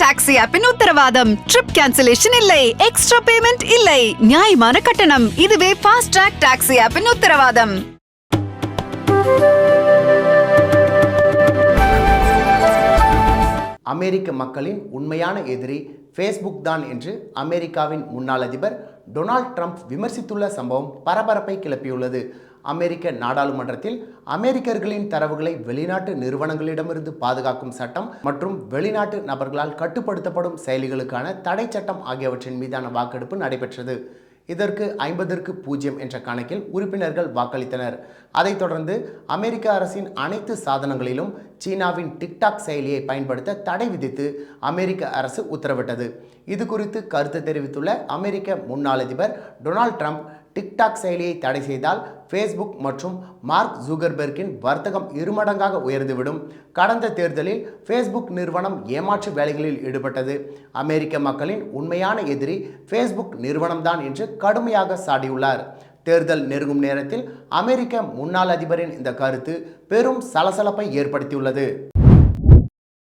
Taxi ஆப்பின் உத்தரவாதம். Trip cancellation இல்லை. எக்ஸ்ட்ரா பேமெண்ட் இல்லை. நியாயமான கட்டணம். இதுவே ஃபாஸ்ட் ட்ராக் டாக்ஸி ஆப்பின் உத்தரவாதம். அமெரிக்க மக்களின் உண்மையான எதிரி ஃபேஸ்புக் தான் என்று அமெரிக்காவின் முன்னாள் அதிபர் டொனால்ட் ட்ரம்ப் விமர்சித்துள்ள சம்பவம் பரபரப்பை கிளப்பியுள்ளது. அமெரிக்க நாடாளுமன்றத்தில் அமெரிக்கர்களின் தரவுகளை வெளிநாட்டு நிறுவனங்களிடமிருந்து பாதுகாக்கும் சட்டம் மற்றும் வெளிநாட்டு நபர்களால் கட்டுப்படுத்தப்படும் செயலிகளுக்கான தடை சட்டம் ஆகியவற்றின் மீதான வாக்கெடுப்பு நடைபெற்றது. இதற்கு ஐம்பதற்கு பூஜ்ஜியம் என்ற கணக்கில் உறுப்பினர்கள் வாக்களித்தனர். அதைத் தொடர்ந்து அமெரிக்க அரசின் அனைத்து சாதனங்களிலும் சீனாவின் டிக்டாக் செயலியை பயன்படுத்த தடை விதித்து அமெரிக்க அரசு உத்தரவிட்டது. இது குறித்து கருத்து தெரிவித்துள்ள அமெரிக்க முன்னாள் அதிபர் டொனால்ட் ட்ரம்ப் டிக்டாக் செயலியை தடை செய்தால் ஃபேஸ்புக் மற்றும் மார்க் ஜூகர்பெர்க்கின் வர்த்தகம் இருமடங்காக உயர்ந்துவிடும். கடந்த தேர்தலில் ஃபேஸ்புக் நிறுவனம் ஏமாற்று வேலைகளில் ஈடுபட்டது. அமெரிக்க மக்களின் உண்மையான எதிரி ஃபேஸ்புக் நிறுவனம்தான் என்று கடுமையாக சாடியுள்ளார். தேர்தல் நெருங்கும் நேரத்தில் அமெரிக்க முன்னாள் அதிபரின் இந்த கருத்து பெரும் சலசலப்பை ஏற்படுத்தியுள்ளது.